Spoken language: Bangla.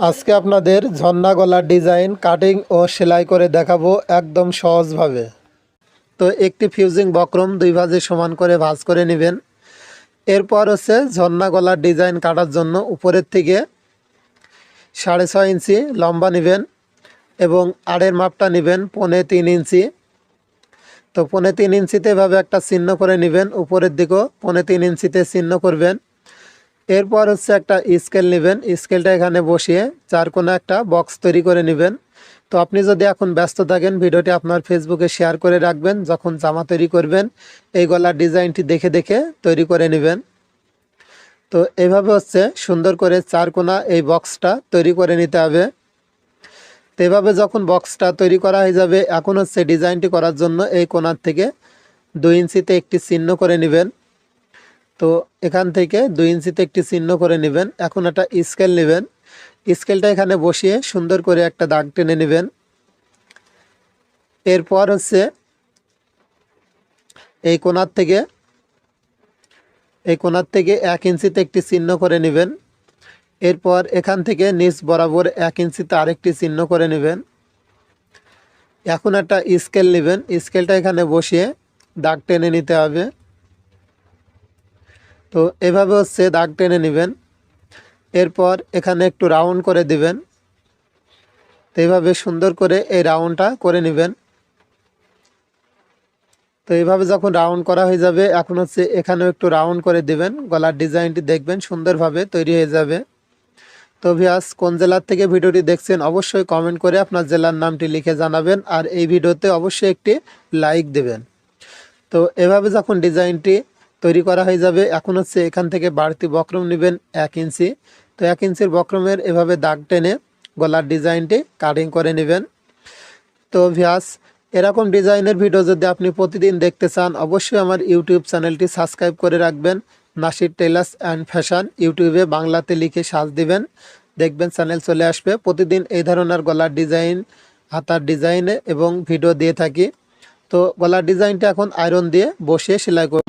আজকে আপনাদের ঝর্ণা গলার ডিজাইন, কাটিং ও সেলাই করে দেখাবো একদম সহজভাবে। তো একটি ফিউজিং বক্রম, দুই ভাজে সমান করে ভাজ করে নেবেন। এরপর হচ্ছে ঝর্ণা গলার ডিজাইন কাটার জন্য উপরের থেকে সাড়ে ছয় ইঞ্চি লম্বা নেবেন এবং আড়ের মাপটা নেবেন পৌনে তিন ইঞ্চি। তো পৌনে তিন ইঞ্চিতে এভাবে একটা চিহ্ন করে নেবেন, উপরের দিকেও পৌনে তিন ইঞ্চিতে চিহ্ন করবেন। এরপর হচ্ছে একটা স্কেল নেবেন। স্কেলটা এখানে বসিয়ে চার কোনো একটা বক্স তৈরি করে নেবেন। তো আপনি যদি এখন ব্যস্ত থাকেন, ভিডিওটি আপনার ফেসবুকে শেয়ার করে রাখবেন, যখন জামা তৈরি করবেন, এই গলার ডিজাইনটি দেখে দেখে তৈরি করে নেবেন। তো এভাবে হচ্ছে সুন্দর করে চার কোনা এই বক্সটা তৈরি করে নিতে হবে। তো এভাবে যখন বক্সটা তৈরি করা হয়ে যাবে, এখন হচ্ছে ডিজাইনটি করার জন্য এই কোনার থেকে দুই ইঞ্চিতে একটি চিহ্ন করে নেবেন। তো এখান থেকে দুই ইঞ্চিতে একটি চিহ্ন করে নেবেন। এখন একটা স্কেল নেবেন। স্কেলটা এখানে বসিয়ে সুন্দর করে একটা দাগ টেনে নেবেন। এরপর হচ্ছে এই কোনার থেকে, এই কোনার থেকে এক ইঞ্চিতে একটি চিহ্ন করে নেবেন। এরপর এখান থেকে নিচ বরাবর এক ইঞ্চিতে আরেকটি চিহ্ন করে নেবেন। এখন একটা স্কেল নেবেন। স্কেলটা এখানে বসিয়ে দাগ টেনে নিতে হবে। তো এভাবে হচ্ছে দাগ টেনে নেবেন। এরপর এখানে একটু রাউন্ড করে দিবেন। তো এইভাবে সুন্দর করে এই রাউন্ডটা করে নেবেন। তো এইভাবে যখন রাউন্ড করা হয়ে যাবে, এখন হচ্ছে এখানেও একটু রাউন্ড করে দিবেন। গলার ডিজাইনটি দেখবেন, সুন্দরভাবে তৈরি হয়ে যাবে। তো ভিয়াস কোন জেলার থেকে ভিডিওটি দেখছেন অবশ্যই কমেন্ট করে আপনার জেলার নামটি লিখে জানাবেন আর এই ভিডিওতে অবশ্যই একটি লাইক দেবেন। তো এভাবে যখন ডিজাইনটি তৈরি করা হয়ে যাবে। এখন হচ্ছে এখান থেকে বাড়তি বক্রম নেবেন এক ইঞ্চি। তো এক ইঞ্চির বক্রমের এভাবে দাগ টেনে গলার ডিজাইনটি কাটিং করে নেবেন। তো ভিয়াস এরকম ডিজাইনের ভিডিও যদি আপনি প্রতিদিন দেখতে চান, অবশ্যই আমার ইউটিউব চ্যানেলটি সাবস্ক্রাইব করে রাখবেন। নাসির টেলার্স অ্যান্ড ফ্যাশন ইউটিউবে বাংলাতে লিখে সাজ দিবেন। দেখবেন চ্যানেল চলে আসবে। প্রতিদিন এই ধরনের গলার ডিজাইন, হাতার ডিজাইনে এবং ভিডিও দিয়ে থাকি। তো গলার ডিজাইনটা এখন আয়রন দিয়ে বসিয়ে সেলাই কর